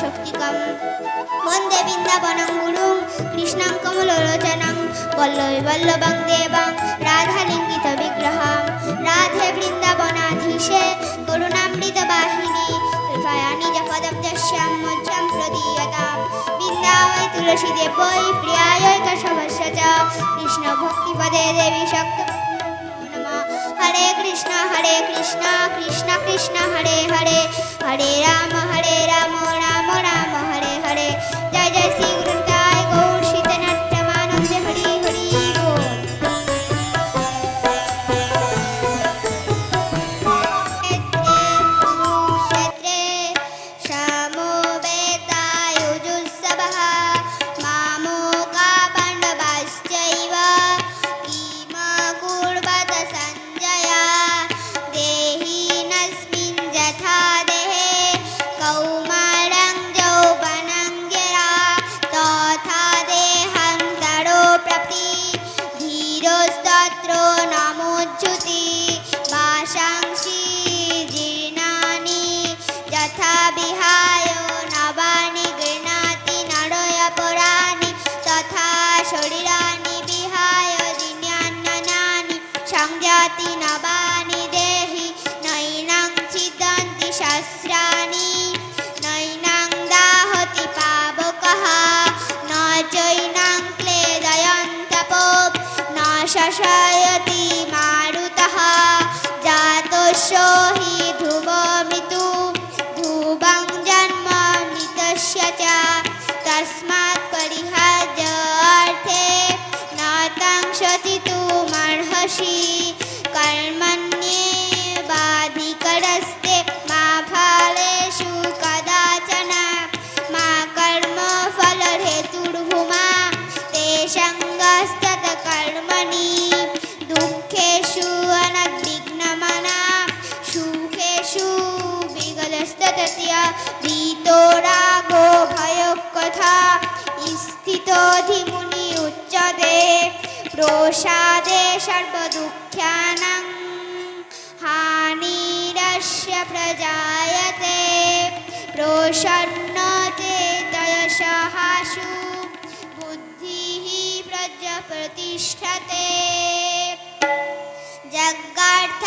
শক্তিকম। বন্দে বৃন্দাবনং গুরুং, কৃষ্ণাং কমল কমললোচনং পল্লবী বল্লবং দেবং, রাধালিঙ্গিত বিগ্রহ। রাধে বৃন্দাবনাধীশে, করুণামৃত বাহিনী কৃপয়া নিজ পদম দশ্যাম মোজ্জম প্রদীয়তাম। বৃন্দাবয় তুলসী দেবৈ, প্রিয়ায় কশভস্য চ কৃষ্ণ ভক্তিপদে দেবী শক্ত। হরে কৃষ্ণ হরে কৃষ্ণ কৃষ্ণ কৃষ্ণ, হরে হরে। হরে রাম হরে রাম রাম। রাম রাম হরে হরে জয় জয় শ্রী sure প্রসাদে সর্বদুঃখ্যানাং হানিরস্য প্রজায়তে প্রসন্ন চেতয়সহাসু বুদ্ধিः প্রজ্য প্রতিষ্ঠতে জগার্থ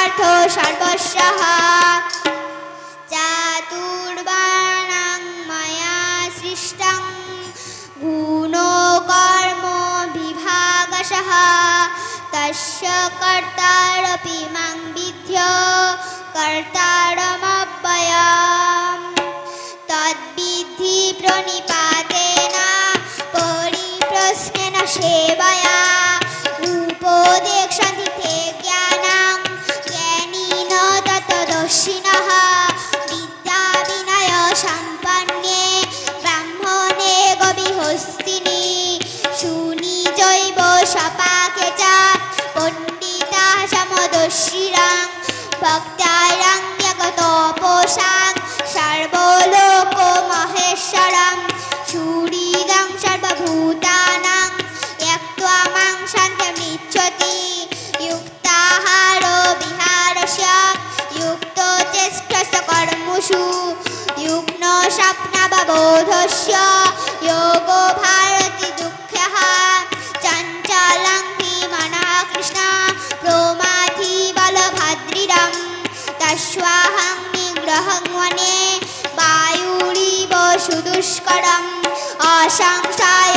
পার্থ সর্বস্বহ চাতুর্বাণাং মায়া সৃষ্টং গুণকর্ম বিভাগশः তস্য কর্তারপি মাং বিধ্য কর্তারমব্যয়াম তদ্বিধি পরিপ্রশ্নেন রূপদে সপাকে চাপ পণ্ডিতা সমদস্যিরাং ভক্তারাং জগত পোষাং সর্বলোক মহেশ্বরং চুরিদং সর্বভূতানাং একমাং শান্তমিচ্ছতি যুক্তাহার বিহারস্য যুক্ত চেষ্টস কর্মসু যুগ্ন স্বপ্নববোধস্য যোগো ভার पुष्करम् आशंसाय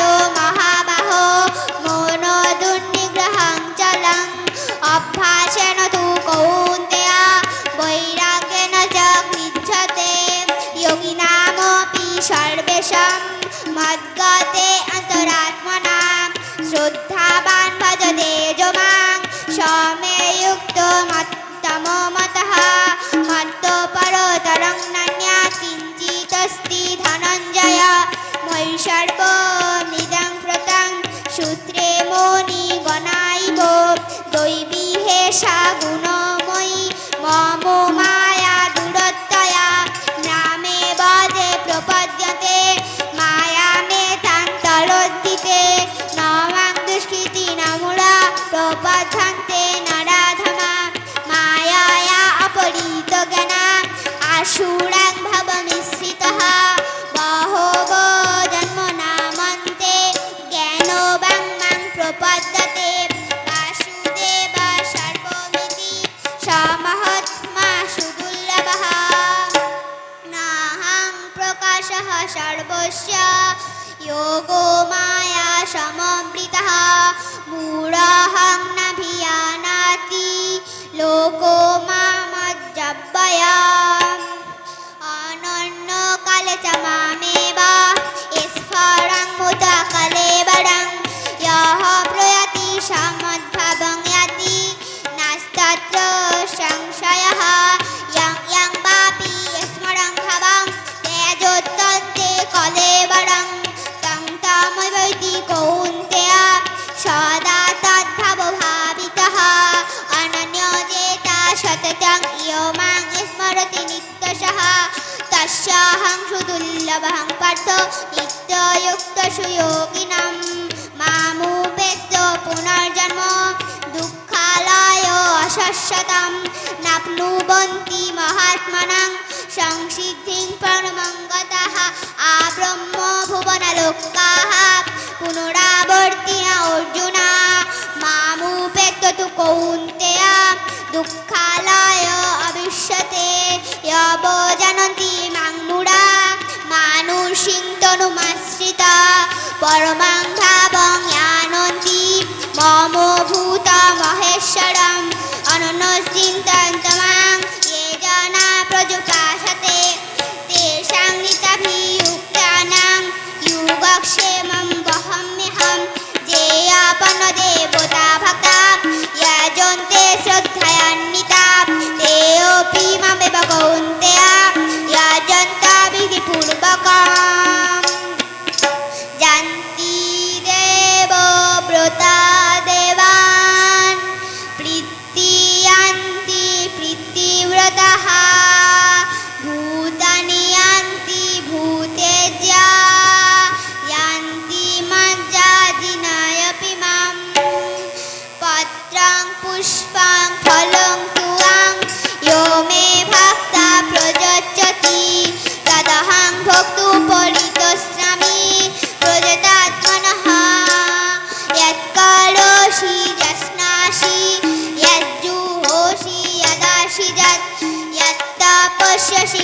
শূরাং ভাব মিশ্রিত বহব জন্ম নামন্তে, জ্ঞান বাং প্রপদ্যতে। বাসুদেব সর্বমিতি সমহৎমা সুদুর্লভ। নাহং প্রকাশ সর্বস্য যোগো মায়া সমমৃত। মূঢ়হং ন ভিয়ানাতি লোকো মামজ্জব্বয়া। Chamami. পদার্থ নিত্যযুক্ত সুযোগ। परमाङ्गाभयानन्दी मम भूतमहेश्वरम् पश्य श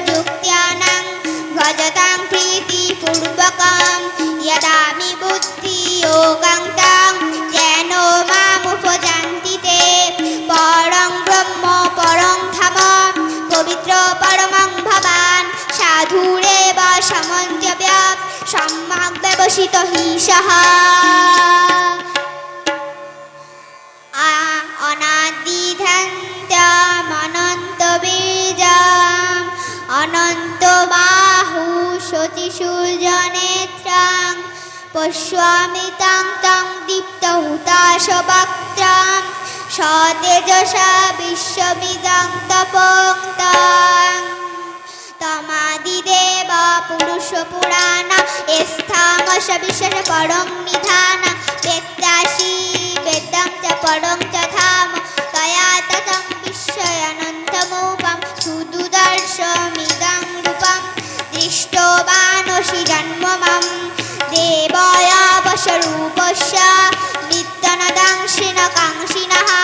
যুক্ত্যানাং ভজতাং প্রীতিপূর্বকং যদামি বুদ্ধিযোগাং তাং যেন মামুপজান্তি তে পরং ব্রহ্ম পরং ধাম পবিত্র পরমং ভবান সাধুরেব সমন্তব্য সম্যক ব্যবসিত হি সহা পশ্যামি তাং তাং দীপ্তহুতাশবাক্ত্রাং সতেজসা বিশ্বমিদং তপং তাং তমাদিদেব পুরুষ পুরাণা স্থামস বিশ্বস পরং নিধানা বেদং চ পরং চ ধাম দৃষ্টবানসি স্বরূপস্য নিত্যনদাংশিনকাংশিনः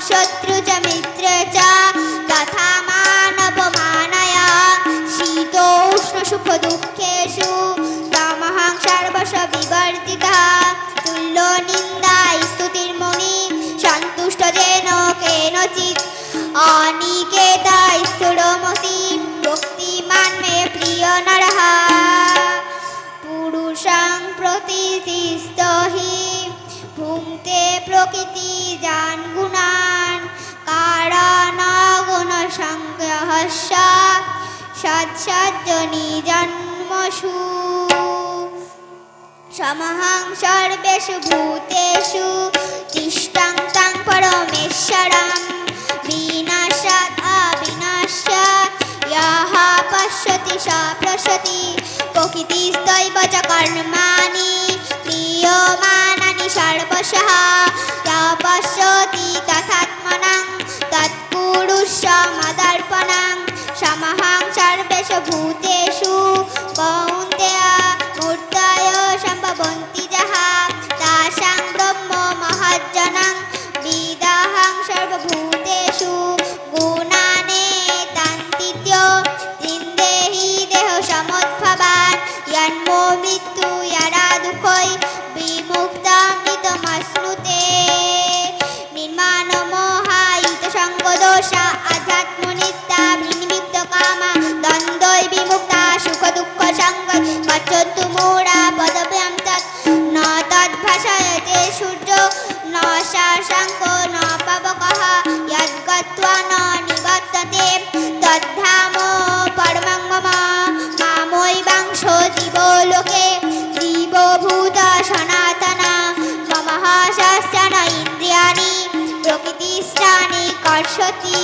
শত্রু যা সহস্যা সৎ সজ্জনী জন্মসু। সমহাং সর্বেষু ভূতেষু তিষ্টাং তাং পরমেশ্বরং। বিনাশাৎ অবিনাশাৎ ইয়াহা পশ্যতি স প্রশতি প্রকৃতিস্তৈব চ কর্মাণি। ক্রিয়মাণানি সর্বশः তপশ্যত तत्कुरुष्व मदर्पणं समहं सर्वेषु भूतेषु कौन्तेय কর্ষতি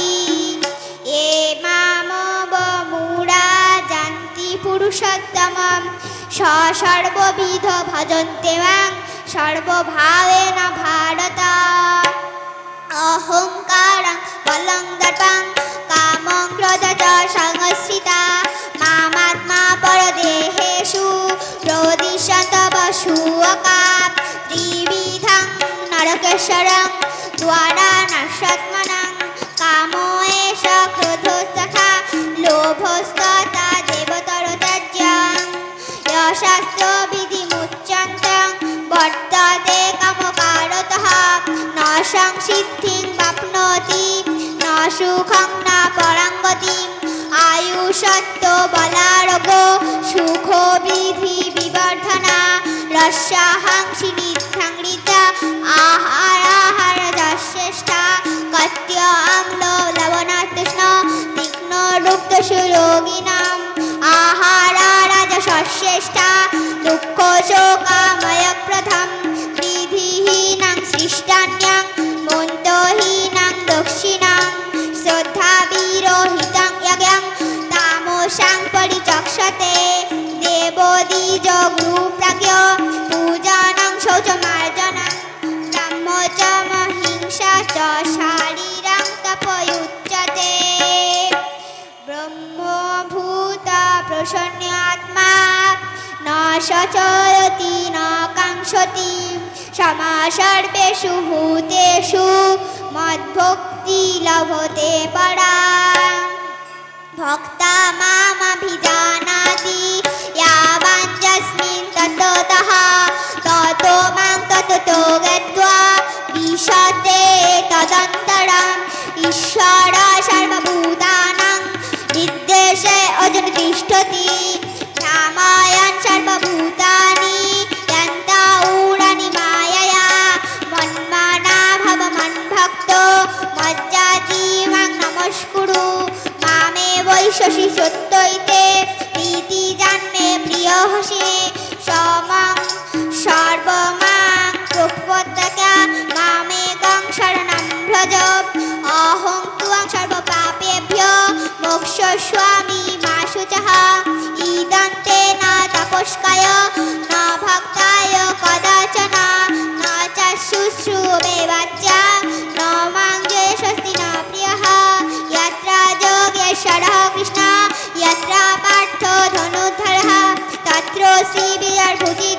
এ মামব মূঢ়া জান্তি পুরুষোত্তমম। স সর্ববিধ ভজন্তে মাং সর্বভাবেন ভারত। অহংকারং বলং দর্পং কামং চ সংশ্রিতা মামাত্মা বসুকা ত্রিবিধং নরকেশ্বরং দ্বারা নশ্বত্মনং সিদ্ধিং বাপনতি ন সুখং, না পরাঙ্গতি আয়ু সত্য বলারগ সুখ বিধি বিবর্ধনা। রসাহাংসি নিধ্যাংৃতা আহার আহার যশ্রেষ্ঠা কত্য আম্ল লবণাতৃষ্ণ তীক্ষ্ণ রুক্ত সুরোগিনাম আহারা রাজা সশ্রেষ্ঠা দুঃখ শোকা চরতি নাকাঙ্ক্ষতি সমা সর্বেষু ভূতেষু মদ্ভক্তি লভতে পরা। ভক্তা মামভিজানাতি ইয়াবান যস্মিন তততঃ ততো মাং তততো গত্বা। বিশতে তদন্তরম ঈশ্বর সর্বভূতানাং, নির্দেশে অজনিষ্ঠতি শশী সত্যইতে প্রীতি প্রিয় হসে। সমং সর্বমাং প্রপত্তাকা মামে গং শরণম ভ্রজ। অহং তুয়াং মোক্ষ স্বামী ভুজি